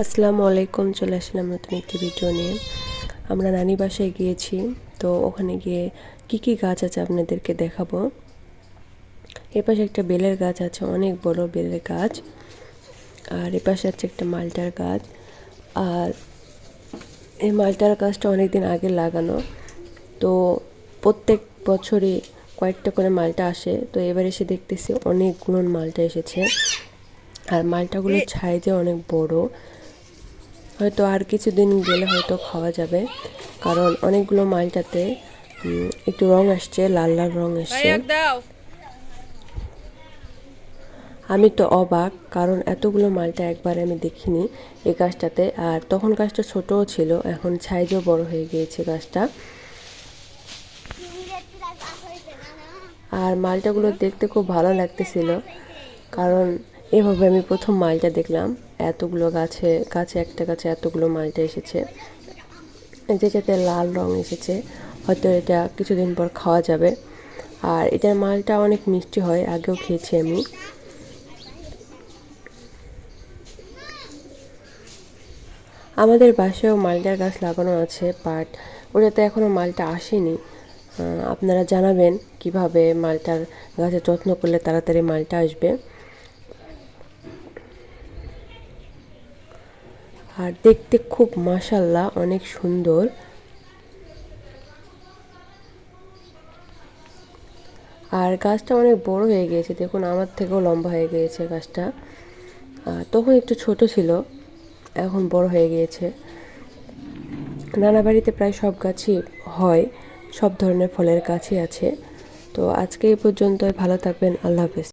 আসসালামু আলাইকুম, চলে আসলাম নতুন একটি ভিডিও নিয়ে। আমরা নানি বাসায় গিয়েছি, তো ওখানে গিয়ে কি কি গাছ আছে আপনাদেরকে দেখাবো। এপাশে একটা বেলের গাছ আছে, অনেক বড় বেলের গাছ। আর এপাশে আছে একটা মালটার গাছ। আর এই মালটার গাছটা অনেক দিন আগে লাগানো। তো প্রত্যেক বছরই কয়েকটা করে মালটা আসে, তো এবার এসে দেখতেছি অনেকগুলো মালটা এসেছে। আর মালটাগুলো মালটাগুলোর সাইজে অনেক বড় হয়তো আর কিছুদিন গেলে হয়তো খাওয়া যাবে। কারণ অনেকগুলো মালটাতে একটু রং আসছে লাল লাল রং আসছে। আমি তো অবাক কারণ এতগুলো মালটা একবার আমি দেখিনি এই গাছটাতে। আর তখন গাছটা ছোটও ছিল এখন সাইজও বড় হয়ে গিয়েছে গাছটা। আর মালটাগুলো দেখতে খুব ভালো লাগতেছিল কারণ এভাবে আমি প্রথম মালটা দেখলাম। এতগুলো গাছে গাছে একটা গাছে এতগুলো মালটা এসেছে। এই যে যাতে লাল রং এসেছে। হয়তো এটা কিছুদিন পর খাওয়া যাবে। আর এটার মালটা অনেক মিষ্টি হয়, আগেও খেয়েছি আমি। আমাদের বাসায়ও মালটার গাছ লাগানো আছে বাট ওটাতে এখনও মালটা আসেনি। আপনারা জানাবেন কীভাবে মালটার গাছের যত্ন করলে তাড়াতাড়ি মালটা আসবে। আর দেখতে খুব মাসাল্লাহ অনেক সুন্দর। আর গাছটা অনেক বড় হয়ে গিয়েছে, দেখুন আমার থেকেও লম্বা হয়ে গিয়েছে গাছটা। তখন একটু ছোট ছিল, এখন বড় হয়ে গিয়েছে। নানা বাড়িতে প্রায় সব গাছই হয়, সব ধরনের ফলের গাছই আছে। তো আজকে এই পর্যন্ত ভালো থাকবেন, আল্লাহ হাফেজ।